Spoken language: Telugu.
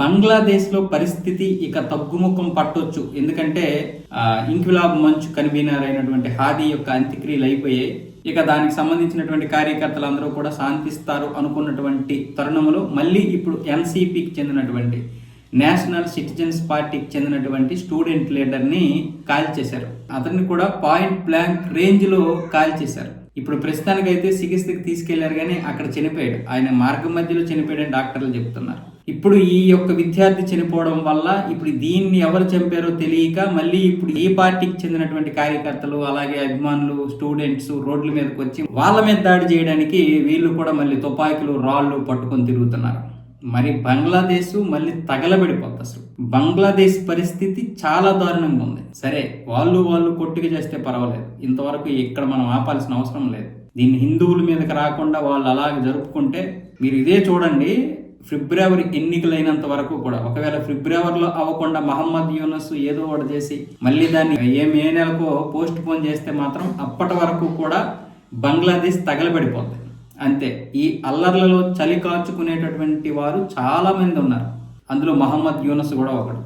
బంగ్లాదేశ్లో పరిస్థితి ఇక తగ్గుముఖం పట్టొచ్చు. ఎందుకంటే ఇంక్విలాబ్ మంచు కన్వీనర్ అయినటువంటి హాదీ యొక్క అంత్యక్రియలు అయిపోయాయి. ఇక దానికి సంబంధించినటువంటి కార్యకర్తలు అందరూ కూడా శాంతిస్తారు అనుకున్నటువంటి తరుణంలో మళ్ళీ ఇప్పుడు ఎన్సీపీకి చెందినటువంటి నేషనల్ సిటిజన్స్ పార్టీకి చెందినటువంటి స్టూడెంట్ లీడర్ని కాల్ చేశారు. అతన్ని కూడా పాయింట్ బ్లాంక్ రేంజ్లో కాల్ చేశారు. ఇప్పుడు ప్రస్తుతానికైతే చికిత్సకి తీసుకెళ్ళారు కానీ అక్కడ చనిపోయాడు. ఆయన మార్గం మధ్యలో చనిపోయాడని డాక్టర్లు చెప్తున్నారు. ఇప్పుడు ఈ యొక్క విద్యార్థి చనిపోవడం వల్ల ఇప్పుడు దీన్ని ఎవరు చంపారో తెలియక మళ్ళీ ఇప్పుడు ఈ పార్టీకి చెందినటువంటి కార్యకర్తలు అలాగే అభిమానులు స్టూడెంట్స్ రోడ్ల మీదకి వచ్చి వాళ్ళ మీద దాడి చేయడానికి వీళ్ళు కూడా మళ్ళీ తుపాకులు రాళ్ళు పట్టుకొని తిరుగుతున్నారు. మరి బంగ్లాదేశ్ మళ్ళీ తగలబడిపోతుంది అసలు. బంగ్లాదేశ్ పరిస్థితి చాలా దారుణంగా ఉంది. సరే వాళ్ళు వాళ్ళు కొట్టుకు చేస్తే పర్వాలేదు. ఇంతవరకు ఇక్కడ మనం ఆపాల్సిన అవసరం లేదు. దీన్ని హిందువుల మీదకి రాకుండా వాళ్ళు అలాగే జరుపుకుంటే మీరు ఇదే చూడండి ఫిబ్రవరి ఎన్నికలైనంత వరకు కూడా. ఒకవేళ ఫిబ్రవరిలో అవ్వకుండా మహమ్మద్ యూనస్ ఏదో ఒకటి చేసి మళ్ళీ దాన్ని ఏ మే నెలకో పోస్ట్ పోన్ చేస్తే మాత్రం అప్పటి వరకు కూడా బంగ్లాదేశ్ తగలబడిపోతుంది అంతే. ఈ అల్లర్లలో చలి కాచుకునేటటువంటి వారు చాలా మంది ఉన్నారు. అందులో మహమ్మద్ యూనస్ కూడా ఒకడు.